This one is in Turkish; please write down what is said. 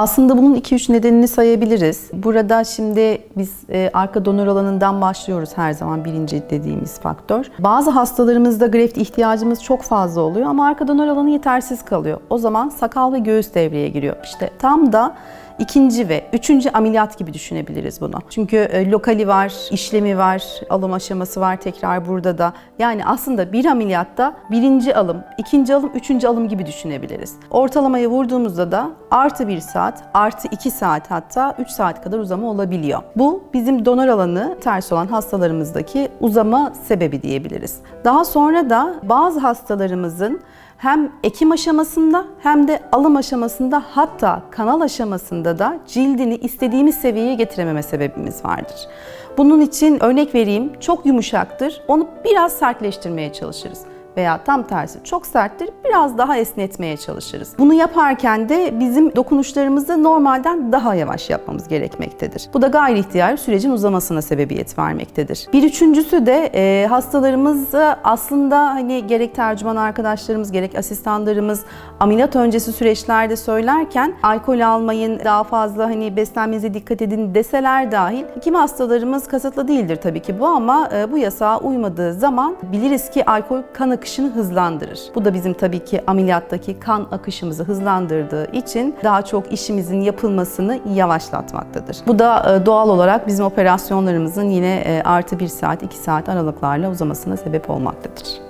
Aslında bunun 2-3 nedenini sayabiliriz. Burada şimdi biz e, arka donör alanından başlıyoruz her zaman birinci dediğimiz faktör. Bazı hastalarımızda greft ihtiyacımız çok fazla oluyor ama arka donör alanı yetersiz kalıyor. O zaman sakal ve göğüs devreye giriyor. İşte tam da ikinci ve üçüncü ameliyat gibi düşünebiliriz bunu. Çünkü e, lokali var, işlemi var, alım aşaması var tekrar burada da. Yani aslında bir ameliyatta birinci alım, ikinci alım, üçüncü alım gibi düşünebiliriz. Ortalamaya vurduğumuzda da artı bir saat, artı iki saat hatta üç saat kadar uzama olabiliyor. Bu bizim donör alanı ters olan hastalarımızdaki uzama sebebi diyebiliriz. Daha sonra da bazı hastalarımızın hem ekim aşamasında hem de alım aşamasında hatta kanal aşamasında da cildini istediğimiz seviyeye getirememe sebebimiz vardır. Bunun için örnek vereyim çok yumuşaktır onu biraz sertleştirmeye çalışırız veya tam tersi çok serttir biraz daha esnetmeye çalışırız. Bunu yaparken de bizim dokunuşlarımızı normalden daha yavaş yapmamız gerekmektedir. Bu da gayri ihtiyari sürecin uzamasına sebebiyet vermektedir. Bir üçüncüsü de e, hastalarımız aslında hani gerek tercüman arkadaşlarımız gerek asistanlarımız ameliyat öncesi süreçlerde söylerken alkol almayın daha fazla hani beslenmenize dikkat edin deseler dahil kimi hastalarımız kasıtlı değildir tabii ki bu ama e, bu yasağa uymadığı zaman biliriz ki alkol kan akışını hızlandırır. Bu da bizim tabii ki ameliyattaki kan akışımızı hızlandırdığı için daha çok işimizin yapılmasını yavaşlatmaktadır. Bu da e, doğal olarak bizim operasyonlarımızın yine e, artı bir saat, iki saat aralıklarla uzamasına sebep olmaktadır.